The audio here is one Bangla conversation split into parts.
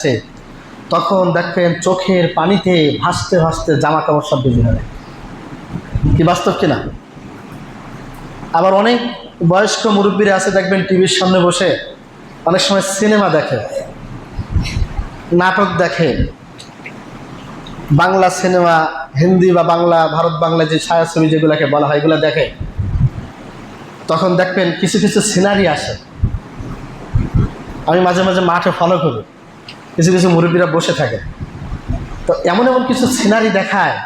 আছে তখন দেখবেন চোখের পানিতে ভাসতে ভাসতে জামা কাপড় সব ভিজে যাবে কি বাস্তব কিনা আবার অনেক বয়স্ক মুরব্বীরা আছে, দেখবেন টিভির সামনে বসে অনেক সময় সিনেমা দেখে, নাটক দেখে। বাংলা সিনেমা, হিন্দি বা বাংলা, ভারত বাংলা যে ছায়াছবি যেগুলোকে বলা হয়, এগুলো দেখে। তখন দেখবেন কিছু কিছু সিনারি আসে। আমি মাঝে মাঝে মাঠে ফলো করি। কিছু কিছু মুরব্বীরা বসে থাকে। তো এমন এমন কিছু সিনারি দেখায়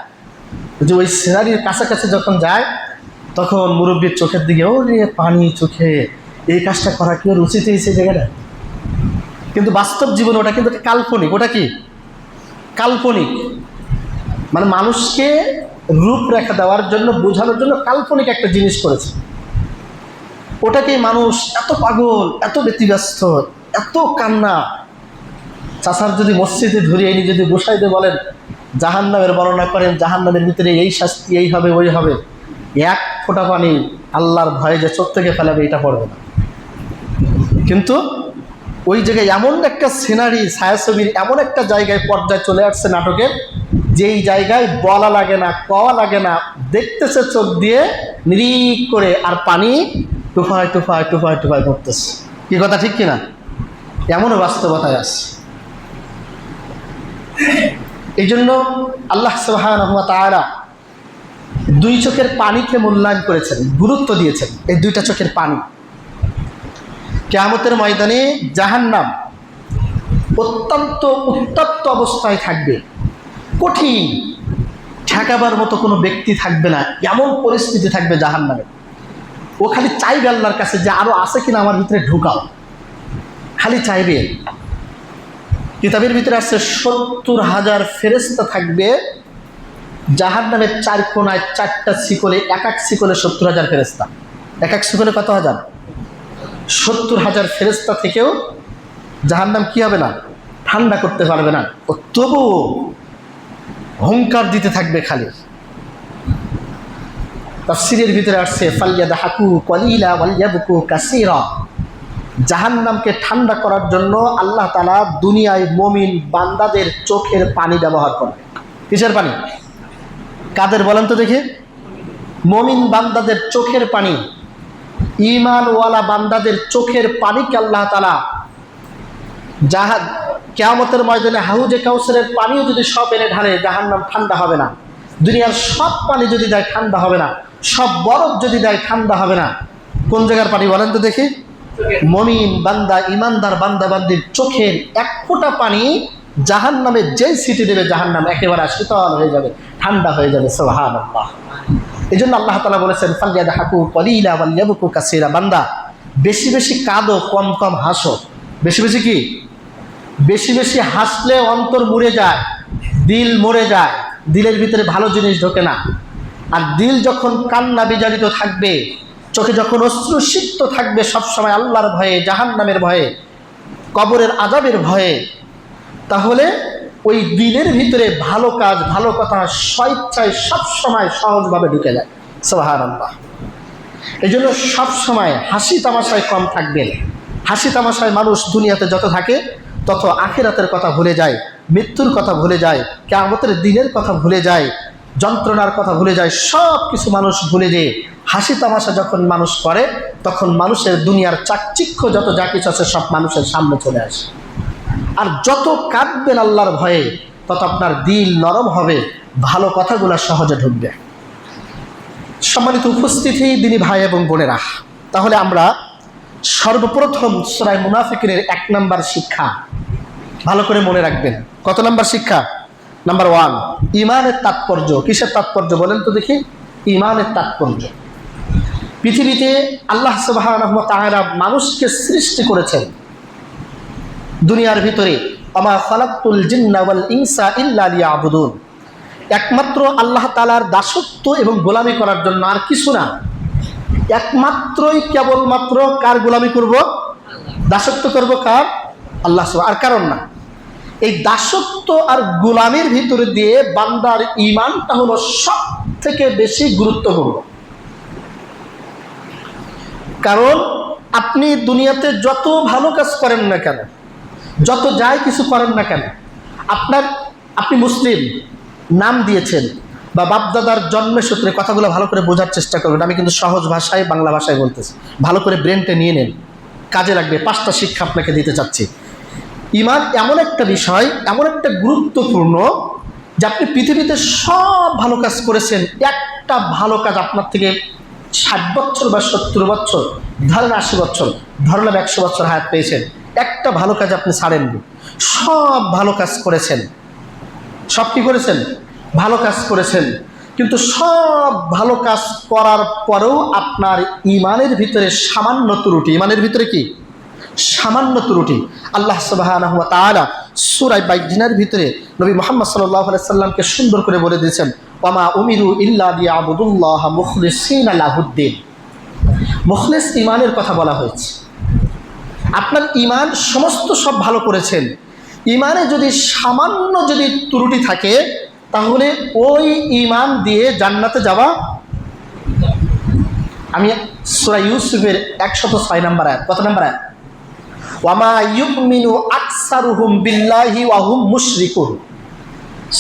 যে ওই সিনারির কাছাকাছি যখন যায়, তখন মুরব্বীর চোখের দিকে ও রে পানি চোখে, এই কাজটা করা কি ওর উচিত হয়েছে জায়গাটা? কিন্তু বাস্তব জীবনে ওটা কিন্তু কাল্পনিক। ওটা কি? কাল্পনিক। মানে মানুষকে রূপরেখা দেওয়ার জন্য, বোঝানোর জন্য কাল্পনিক একটা জিনিস করেছে। ওটাকেই মানুষ এত পাগল, এত ব্যতিব্যস্ত, এত কান্না চাষার যদি মসজিদে ধরিয়ে এনে যদি বসাই দিয়ে বলেন জাহান নামের বর্ণনা করেন জাহান নামের ভিতরে এই শাস্তি এই হবে, ওই হবে। এক ফোঁটা পানি আল্লাহর ভয়ে যে চোখ থেকে ফেলাবে, এটা পড়বে না। কিন্তু ওই জায়গায় এমন একটা সিনারি ছায়াছবির এমন একটা জায়গায় পর্যায়ে চলে আসছে নাটকের যেই জায়গায় বলা লাগে না, কওয়া লাগে না, দেখতেছে চোখ দিয়ে নিরিক করে, আর পানি টুফায় টুফায় টুফায় টুফায় করতেছে কি কথা, ঠিক কিনা? এমনও বাস্তবতায় আছে। এই জন্য আল্লাহ তারা দুই চোখের পানিকে মূল্যায়ন করেছেন, গুরুত্ব দিয়েছেন এই দুইটা চোখের পানি। কেয়ামতের ময়দানে জাহান্নাম অত্যন্ত উত্তপ্ত অবস্থায় থাকবে, কঠিন, ঠেকাবার মতো কোনো ব্যক্তি থাকবে না, এমন পরিস্থিতি থাকবে জাহান্নামে। ও খালি চাইবে আল্লাহর কাছে যে আরও আছে কিনা আমার ভিতরে ঢুকাও। খালি চাইবে। কিতাবের ভিতরে আছে সত্তর হাজার ফেরেস্তা থাকবে। জাহার নামের চার কোনায় চারটা শিকলে, এক এক শিকলে সত্তর হাজার ফেরেস্তা এক এক শিকলে কত হাজার? সত্তর হাজার ফেরেস্তা থেকেও জাহার নাম কি হবে না? ঠান্ডা করতে পারবে না। ও তবু হুঙ্কার দিতে থাকবে খালি। তফসিরের ভিতরে আসছে ফালিয়া দাহাকু কলিলা ওয়ালিয়াবুকু কাসিরা। জাহান্নামকে ঠান্ডা করার জন্য আল্লাহ তালা দুনিয়ায় মমিন বান্দাদের চোখের পানি ব্যবহার করে কিসের পানি? কাদের বলেন তো দেখি। মমিন বান্দাদের চোখের পানি। ইমানওয়ালা বান্দাদের চোখের পানিকে আল্লাহ তালা জাহাজ কেয়ামতের ময়দানে হাউজে কাউসারের পানিও যদি সব এনে ঢালে, জাহান্নাম ঠান্ডা হবে না। দুনিয়ার সব পানি যদি দেয় ঠান্ডা হবে না। সব বরফ যদি দেয় ঠান্ডা হবে না। কোন জায়গার পানি বলেন তো দেখি। মমিন বান্দা ইমানদার বান্দা বান্দির চোখের এক ফোঁটা পানি জাহান নামে যেই সিটি দেবে জাহান নাম একেবারে শীতল হয়ে যাবে, ঠান্ডা হয়ে যাবে সোহান এই জন্য আল্লাহ তালা বলেছেন ফালিয়া হাকু কলিলা বাল্যাবুকু কাসিরা। বান্দা, বেশি বেশি কাঁদো, কম কম হাসো। বেশি বেশি কি? বেশি বেশি হাসলে অন্তর মরে যায়, দিল মরে যায়, দিলের ভিতরে ভালো জিনিস ঢোকে না। আর দিল যখন কান্না বিজারিত থাকবে চোখে যখন অশ্রুসিক্ত থাকবে সবসময় আল্লাহর ভয়ে জাহান নামের ভয়ে, কবরের আজাবের ভয়ে, তাহলে ওই দিনের ভিতরে ভালো কাজ, ভালো কথা স্বেচ্ছায় সবসময় সহজভাবে ঢুকে যায়। সোহার আল্লাহ এই জন্য সবসময় হাসি তামাশায় কম থাকবেন হাসি তামাশায় মানুষ দুনিয়াতে যত থাকে, তত আখেরাতের কথা ভুলে যায়, মৃত্যুর কথা ভুলে যায় কেমতের দিনের কথা ভুলে যায় যন্ত্রণার কথা ভুলে যায় সব কিছু মানুষ ভুলে যেয়ে হাসি তামাশা যখন মানুষ করে, তখন মানুষের দুনিয়ার চাকচিক্য যত যা কিছু আছে সব মানুষের সামনে চলে আসে। আর যত কাঁদবেন আল্লাহর ভয়ে, তত আপনার দিল নরম হবে, ভালো কথাগুলো সহজে ঢুকবে। সম্মানিত উপস্থিতি, দিনী ভাই এবং বোনেরা, তাহলে আমরা সর্বপ্রথম সরাই মুনাফিকের এক নাম্বার শিক্ষা ভালো করে মনে রাখবেন। কত নাম্বার শিক্ষা? নাম্বার ওয়ান ইমানের তাৎপর্য। কিসের তাৎপর্য বলেন তো দেখি? ইমানের তাৎপর্য। পৃথিবীতে আল্লাহ সুবাহ মানুষকে সৃষ্টি করেছেন। দুনিয়ার ভিতরে ইনসা একমাত্র আল্লাহ তালার দাসত্ব এবং গোলামি করার জন্য আর কিছু না। একমাত্রই কেবলমাত্র কার গোলামি করব? দাসত্ব করব কার? আল্লাহ আর কারণ না। এই দাসত্ব আর গোলামির ভিতরে দিয়ে বান্দার ইমানটা হলো সব থেকে বেশি গুরুত্বপূর্ণ। কারণ আপনি দুনিয়াতে যত ভালো কাজ করেন না কেন, যত যাই কিছু করেন না কেন, আপনার, আপনি মুসলিম, নাম দিয়েছেন বা বাপদাদার জন্মের সূত্রে কথাগুলো ভালো করে বোঝার চেষ্টা করবেন। আমি কিন্তু সহজ ভাষায় বাংলা ভাষায় বলতেছি। ভালো করে ব্রেনটা নিয়ে নেন। কাজে লাগবে, পাঁচটা শিক্ষা আপনাকে দিতে চাচ্ছি। ইমান এমন একটা বিষয়, এমন একটা গুরুত্বপূর্ণ যে আপনি পৃথিবীতে সব ভালো কাজ করেছেন, একটা ভালো কাজ আপনার থেকে ষাট বছর বা সত্তর বছর, ধরেন আশি বছর ধরলাম একশো বছর হায়াত পেয়েছেন, একটা ভালো কাজ আপনি ছাড়েননি, সব ভালো কাজ করেছেন। সব কি করেছেন? ভালো কাজ করেছেন। কিন্তু সব ভালো কাজ করার পরেও আপনার ইমানের ভিতরে সামান্য ত্রুটি, ইমানের ভিতরে কি? সামান্য ত্রুটি আল্লাহ সুবাহ সুরাই বাইজিনার ভিতরে নবী মোহাম্মদ সাল্লাহ সাল্লামকে সুন্দর করে বলে দিয়েছেন ওমা উমিরু ইল্লা আবুদুল্লাহ মুখলিস ইমানের কথা বলা হয়েছে। আপনার ইমান সমস্ত সব ভালো করেছেন। ইমানে যদি সামান্য যদি ত্রুটি থাকে, তাহলে ওই ইমান দিয়ে জান্নাতে যাওয়া আমি সুরা ইউসুফের একশত ছয় নাম্বার আয়াত, কত নাম্বার আয়াত? ওয়ামা ইউমিনু আকসারুহুম বিল্লাহি ওয়াহুম মুশরিকুন।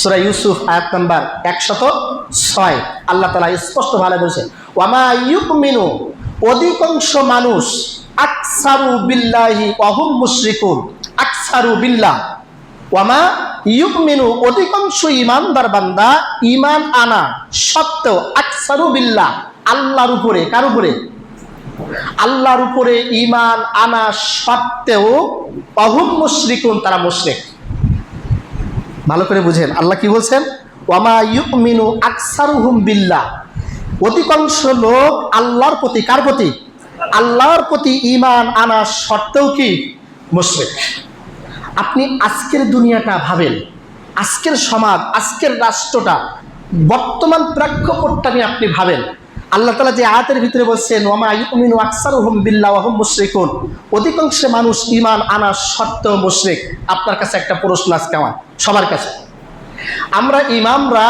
সুরা ইউসুফ আয়াত নাম্বার একশত ছয়। আল্লাহ তালা স্পষ্ট ভালো বলছে, ওয়ামা ইউমিনু অধিকাংশ মানুষ আকসারু বিল্লাহি ওয়াহুম মুশরিকুন। আকসারু বিল্লাহ। ওয়ামা ইউমিনু অধিকাংশ ইমানদার বান্দা, ইমান আনা সত্ত্বেও আকসারু বিল্লাহ, আল্লাহর উপরে, কার উপরে? আল্লাহর উপরে ইমান আনা সত্ত্বেও অহুম মুশরিকুন, তারা মুশরিক। ভালো করে বুঝেন, আল্লাহ কি বলছেন? ওয়ামা ইউমিনু আকসারুহুম বিল্লাহ। অধিকাংশ লোক আল্লাহর প্রতি, কার প্রতি? আল্লাহর প্রতি ইমান আনা সত্ত্বেও কি? মুশরিক। আপনি আজকের দুনিয়াটা ভাবেন, আজকের সমাজ, আজকের রাষ্ট্রটা, বর্তমান প্রেক্ষাপটটা নিয়ে আপনি ভাবেন। আল্লাহ তালা যে আয়াতের ভিতরে বলছেন ওমা মুশরিকুন। অধিকাংশ মানুষ ইমান আনা সত্ত্বেও মুশরিক। আপনার কাছে একটা প্রশ্ন আজকে আমার, সবার কাছে। আমরা ইমামরা,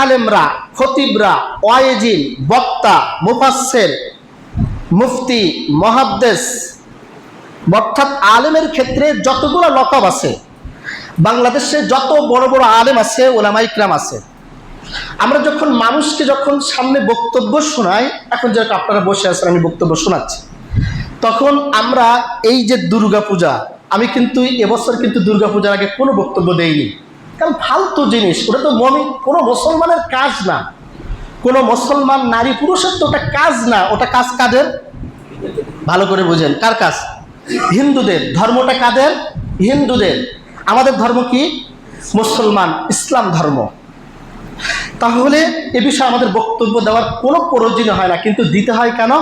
আলেমরা, খতিবরা, ওয়াইজিন, বক্তা, মুফাসসির, মুফতি মহাদ্দেশ অর্থাৎ আলেমের ক্ষেত্রে যতগুলো লকব আছে, বাংলাদেশে যত বড় বড় আলেম আছে ওলামাইকরাম আছে আমরা যখন মানুষকে যখন সামনে বক্তব্য শোনাই, এখন যেটা আপনারা বসে আছেন, আমি বক্তব্য শোনাচ্ছি। তখন আমরা এই যে দুর্গা পূজা আমি কিন্তু এবছর কিন্তু দুর্গা পূজার আগে কোনো বক্তব্য দেইনি। কারণ ফালতু জিনিস, ওটা তো মমি, কোনো মুসলমানের কাজ না। কোনো মুসলমান, নারী, পুরুষের তো ওটা কাজ না। ওটা কাজ কাদের? ভালো করে বুঝেন, কার কাজ? হিন্দুদের। ধর্মটা কাদের? হিন্দুদের। আমাদের ধর্ম কি? মুসলমান, ইসলাম ধর্ম। তাহলে এ বিষয়ে আমাদের বক্তব্য দেওয়ার কোনো প্রয়োজন হয় না। কিন্তু দিতে হয় কেন?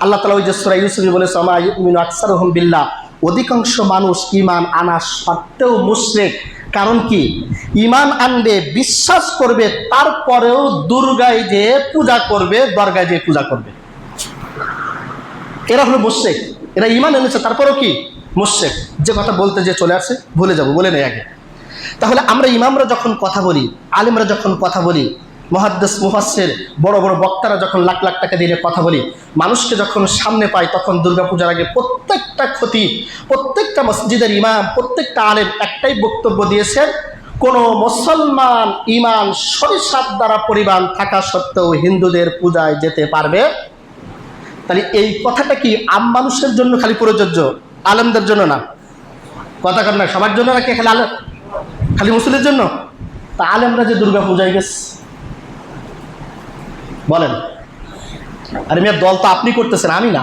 আল্লাহ তালা ওই যে সুরা ইউসুফি বলেছে ইউমিনু আকসার বিল্লাহ। অধিকাংশ মানুষ ইমান আনা সত্ত্বেও মুশরেক। কারণ কি? ইমান আনবে, বিশ্বাস করবে, তারপরেও দুর্গায় যে পূজা করবে, দরগায় যে পূজা করবে। এরা হলো মুশেক এরা ইমান এনেছে, তারপরেও কি? মুশেক যে কথা বলতে যে চলে আসে, ভুলে যাব, বলে নেই আগে। তাহলে আমরা ইমামরা যখন কথা বলি, আলিমরা যখন কথা বলি মহাদ্দেশ মুফাসের বড় বড় বক্তারা যখন লাখ লাখ টাকা দিয়ে কথা বলি, মানুষকে যখন সামনে পাই তখন দুর্গাপূজার আগে প্রত্যেকটা ক্ষতি, প্রত্যেকটা মসজিদের ইমাম, প্রত্যেকটা আলেম একটাই বক্তব্য দিয়েছেন, কোনো মুসলমান ইমান সরিষার দ্বারা পরিমাণ থাকা সত্ত্বেও হিন্দুদের পূজায় যেতে পারবে? তাহলে এই কথাটা কি আম মানুষের জন্য খালি প্রযোজ্য, আলেমদের জন্য না? কথা কর না, সবার জন্য নাকি খালি আলেম? খালি মুসলিমের জন্য? তা আলেমরা যে দুর্গা পূজায় গেছে। বলেন, আরে মেয়ের দল তো আপনি করতেছেন, আমি না।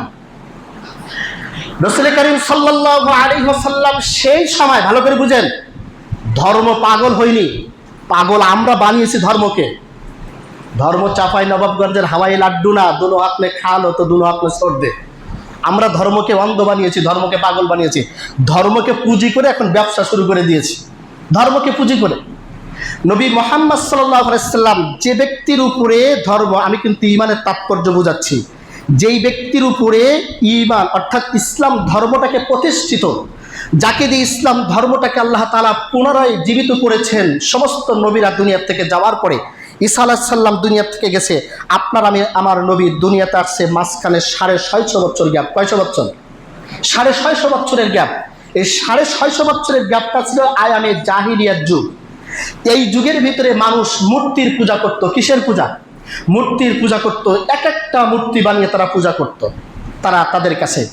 রসুল করিম সাল্লাহ সেই সময়, ভালো করে বুঝেন, ধর্ম পাগল হয়নি। পাগল আমরা বানিয়েছি ধর্মকে। ধর্ম চাপাই নবাবগঞ্জের হাওয়াই লাড্ডু না, দুনো হাত মে খাল তো দুনো হাত মে দে। আমরা ধর্মকে অন্ধ বানিয়েছি, ধর্মকে পাগল বানিয়েছি। ধর্মকে পুঁজি করে এখন ব্যবসা শুরু করে দিয়েছি। ধর্মকে পুঁজি করে। নবী মোহাম্মদ সাল্লাম যে ব্যক্তির উপরে ধর্ম, আমি কিন্তু ইমানের তাৎপর্য বোঝাচ্ছি, যেই ব্যক্তির উপরে ইমান, অর্থাৎ ইসলাম ধর্মটাকে প্রতিষ্ঠিত, যাকে দিয়ে ইসলাম ধর্মটাকে আল্লাহ তালা পুনরায় জীবিত করেছেন, সমস্ত নবীরা দুনিয়ার থেকে যাওয়ার পরে, ঈসা আলাহিসাল্লাম দুনিয়া থেকে গেছে, আপনার আমি, আমার নবী দুনিয়াতে আসছে মাঝখানে সাড়ে ছয়শো বছর গ্যাপ কয়শো বছর? সাড়ে ছয়শো বছরের গ্যাপ এই সাড়ে ছয়শো বছরের গ্যাপটা ছিল আয়ামে জাহিলিয়ার যুগ। এই যুগের ভিতরে মানুষ মূর্তির পূজা করত। কিসের পূজা? মূর্তির পূজা করত। এক একটা মূর্তি বানিয়ে তারা পূজা করত। তারা তাদের কাছে।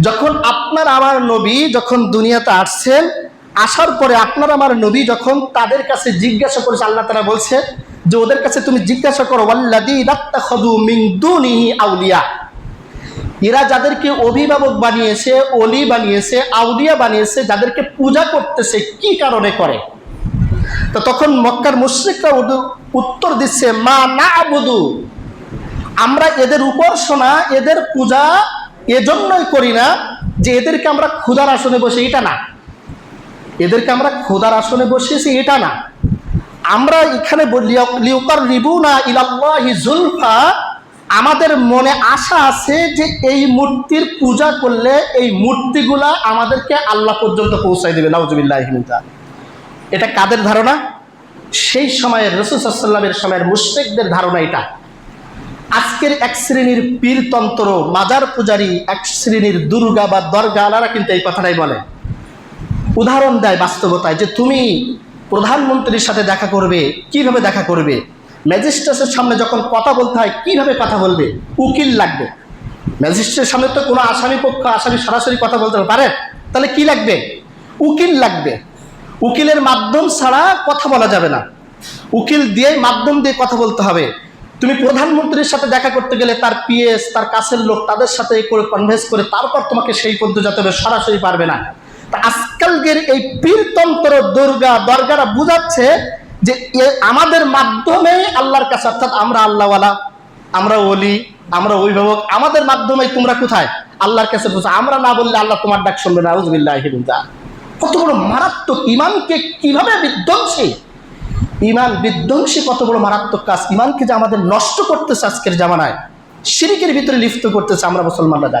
যখন আপনার আমার নবী যখন দুনিয়াতে আসছেন, আসার পরে আপনার আমার নবী যখন তাদের কাছে জিজ্ঞাসা করেছে, আল্লাহ তারা বলছে যে, ওদের কাছে তুমি জিজ্ঞাসা করো দুনিহি আউলিয়া। এরা যাদেরকে অভিভাবক বানিয়েছে, অলি বানিয়েছে, আউলিয়া বানিয়েছে, যাদেরকে পূজা করতেছে, কি কারণে করে? তো তখন মক্কার মুশ্রিকরা উত্তর দিচ্ছে, মা না আবুদু আমরা এদের উপাসনা, এদের পূজা এজন্যই করি না যে এদেরকে আমরা ক্ষুধার আসনে বসে, এটা না। এদেরকে আমরা ক্ষুধার আসনে বসিয়েছি, এটা না। আমরা এখানে লিউকার রিবু না ইলাল্লাহি জুলফা আমাদের মনে আশা আছে যে এই মূর্তির পূজা করলে এই মূর্তিগুলা আমাদেরকে আল্লাহ পর্যন্ত পৌঁছাই দেবে, নাউজুবিল্লাহ এটা কাদের ধারণা? সেই সময়ের রসুসাল্লামের সময়ের মুশ্রিকদের ধারণা এটা। আজকের এক শ্রেণির পীরতন্ত্র, মাজার পূজারী এক শ্রেণির দুর্গা বা দরগা, আলারা কিন্তু এই কথাটাই বলে। উদাহরণ দেয় বাস্তবতায় যে তুমি প্রধানমন্ত্রীর সাথে দেখা করবে, কীভাবে দেখা করবে? ম্যাজিস্ট্রেটের সামনে যখন কথা বলতে হয়, কীভাবে কথা বলবে? উকিল লাগবে। ম্যাজিস্ট্রেটের সামনে তো কোনো আসামি পক্ষ, আসামি সরাসরি কথা বলতে পারে তাহলে কি লাগবে? উকিল লাগবে। উকিলের মাধ্যম ছাড়া কথা বলা যাবে না। উকিল দিয়ে মাধ্যম দিয়ে কথা বলতে হবে। তুমি প্রধানমন্ত্রীর সাথে দেখা করতে গেলে তার পিএস, তার কাছের লোক, তাদের সাথে করে কনভেন্স করে তারপর তোমাকে সেই পদ্ধতি যেতে হবে সরাসরি পারবে না। তা আজকালকের এই পীরতন্ত্র দুর্গা দরগারা বুঝাচ্ছে যে আমাদের মাধ্যমে আল্লাহর কাছে, অর্থাৎ আমরা আল্লাহওয়ালা, আমরা ওলি, আমরা অভিভাবক, আমাদের মাধ্যমে তোমরা কোথায়? আল্লাহর কাছে পৌঁছা আমরা না বললে আল্লাহ তোমার ডাক শুনবে না আউজবিল্লাহ কত বড় মারাত্মক ইমানকে কীভাবে বিধ্বংসী? ইমান বিধ্বংসী কত বড় মারাত্মক কাজ। ইমানকে যে আমাদের নষ্ট করতেছে আজকের জামানায়, শিরিকের ভিতরে লিপ্ত করতেছে আমরা মুসলমানরা না।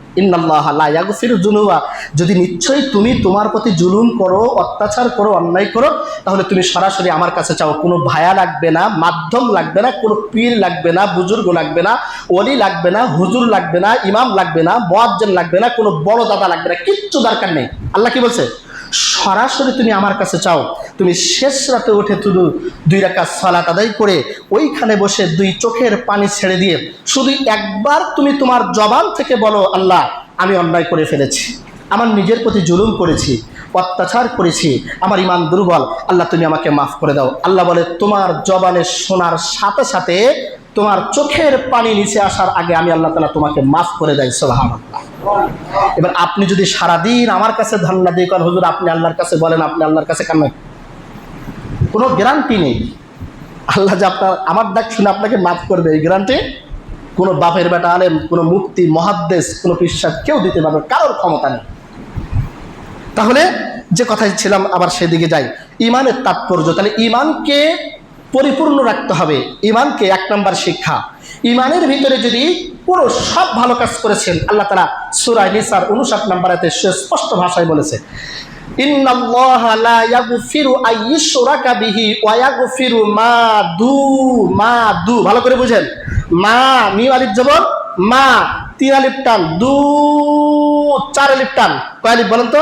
ইন্নাল্লাহ লা ইয়াগফিরু যদি নিশ্চয়ই তুমি তোমার প্রতি জুলুম করো, অত্যাচার করো, অন্যায় করো, তাহলে তুমি সরাসরি আমার কাছে চাও। কোনো ভায়া লাগবে না, মাধ্যম লাগবে না, কোনো পীর লাগবে না, বুজুর্গ লাগবে না অলি লাগবে না, হুজুর লাগবে না, ইমাম লাগবে না, মোয়াজ্জেন লাগবে না, কোনো বড় দাদা লাগবে না, কিচ্ছু দরকার নেই। আল্লাহ কি বলছে? সরাসরি তুমি আমার কাছে চাও। তুমি শেষ রাতে উঠে শুধু দুই রাকাত সালাত আদায় করে ওইখানে বসে দুই চোখের পানি ছেড়ে দিয়ে শুধু একবার তুমি তোমার জবান থেকে বলো, আল্লাহ, আমি অন্যায় করে ফেলেছি। আমার নিজের প্রতি জুলুম করেছি, অত্যাচার করেছি, আমার ইমান দুর্বল। আল্লাহ, তুমি আমাকে মাফ করে দাও। আল্লাহ বলে, তোমার জবানে শোনার সাথে সাথে তোমার চোখের পানি নিচে আসার আগে আমি আল্লাহ তালা তোমাকে মাফ করে দেয় সোহান এবার আপনি যদি সারাদিন আমার কাছে ধান্না দিয়ে করেন হুজুর, আপনি আল্লাহর কাছে বলেন, আপনি আল্লাহর কাছে কান্না কোনো গ্যারান্টি নেই। আল্লাহ যে আপনার, আমার ডাক শুনে আপনাকে মাফ করবে, এই গ্যারান্টি কোনো বাপের বেটা আলেম, কোনো মুক্তি মহাদ্দেশ, কোনো বিশ্বাস কেউ দিতে পারবে কারোর ক্ষমতা নেই। তাহলে যে কথায় ছিলাম, আবার সেদিকে যাই। ইমানের তাৎপর্য, তাহলে ইমানকে পরিপূর্ণ রাখতে হবে। ইমানকে এক নম্বর শিক্ষা। ইমানের ভিতরে যদি পুরো সব ভালো কাজ করেছেন, আল্লাহ তালা সুরায় নিসার উনষাট নম্বরেতে স্পষ্ট ভাষায় বলেছে বুঝেন, মা মি, তিন আলিফ টান, দু, চার আলিফ তো?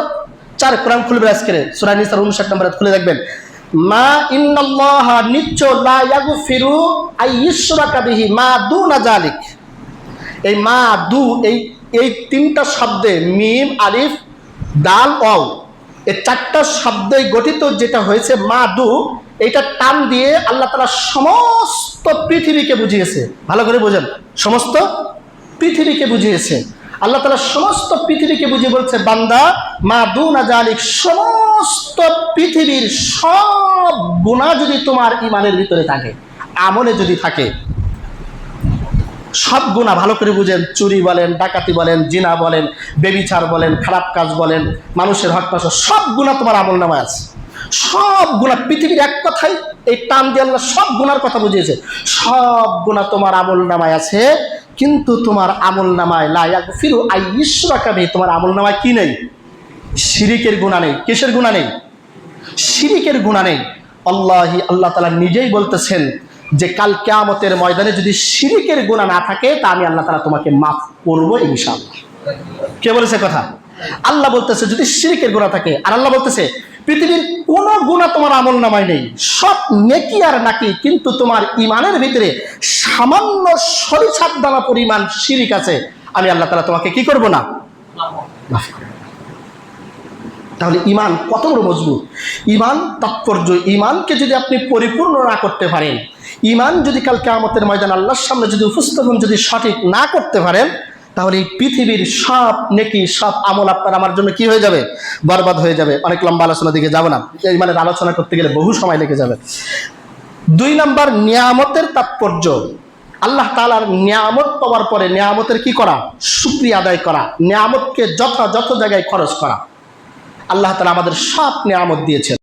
চার খুলবে আজকে সূরা নিসার 59 নম্বরে খুলে দেখবেন। মা ইন্নাল্লাহা নিশ্চয় লা ইয়াগফিরু আইয়ুশরাকা বিহি মা দুনা জালিক এই মা দু, এই এই তিনটা শব্দে মিম, আলিফ, দাল অও এই চারটা শব্দে গঠিত যেটা হয়েছে মা দু, এইটা টান দিয়ে আল্লাহ তালা সমস্ত পৃথিবীকে বুঝিয়েছে। ভালো করে বোঝেন। সমস্ত পৃথিবীকে বুঝিয়েছে। আল্লাহ তালা সমস্ত পৃথিবীকে বুঝিয়ে বলছে, বান্দা, মা দু সমস্ত পৃথিবীর সব গুণা যদি তোমার ইমানের ভিতরে থাকে, আমলে যদি থাকে, সব গুণা ভালো করে বুঝেন, চুরি বলেন, ডাকাতি বলেন, জিনা বলেন, বেবিচার বলেন, খারাপ কাজ বলেন, মানুষের হক নষ্ট সব গুণা তোমার আমল নামায় আছে। সব গুণা পৃথিবীর এক কথাই, এই টান দিয়ে আল্লাহ সব গুণার কথা বুঝিয়েছে। সব গুণা তোমার আমল নামায় আছে। কিন্তু তোমার আমল নামায় লায়াক ফিরু আই ঈশ্বরাকাবে তোমার আমল নামায় কি নেই? শিরিকের গুণা নেই। কিসের গুণা নেই? শিরিকের গুণা নেই। আল্লাহি, আল্লাহ তালা নিজেই বলতেছেন যে কাল কেয়ামতের ময়দানে যদি শিরিকের গুণা না থাকে, তা আমি আল্লাহ তালা তোমাকে মাফ করব ইনশাআল্লাহ। কে বলেছে কথা? আল্লাহ বলতেছে যদি শিরিকের গুণা থাকে। আর আল্লাহ বলতেছে পৃথিবীর কোন গুণা তোমার আমল নামায় নেই। সব নেকি আর নাকি, কিন্তু তোমার ইমানের ভিতরে সামান্য সরিষার দানা পরিমাণ শিরিক আছে। আমি আল্লাহ তালা তোমাকে কি করব না? তাহলে ইমান কত বড় মজবুত? ইমান তাৎপর্য ইমানকে যদি আপনি পরিপূর্ণ না করতে পারেন ইমান যদি কাল কেয়ামতের ময়দান আল্লাহর সামনে যদি উপস্থাপন যদি সঠিক না করতে পারেন তাহলে এই পৃথিবীর সব নেকি, সব আমল আপনার আমার জন্য কি হয়ে যাবে? বরবাদ হয়ে যাবে। অনেক লম্বা আলোচনা দিকে যাব না। ইমানের আলোচনা করতে গেলে বহু সময় লেগে যাবে। দুই নাম্বার, নিয়ামতের তাৎপর্য। আল্লাহ তালার নিয়ামত পাওয়ার পরে নিয়ামতের কি করা? সুক্রিয়া আদায় করা। নিয়ামতকে যথাযথ জায়গায় খরচ করা। আল্লাহ তালা আমাদের সব নিয়ামত দিয়েছেন।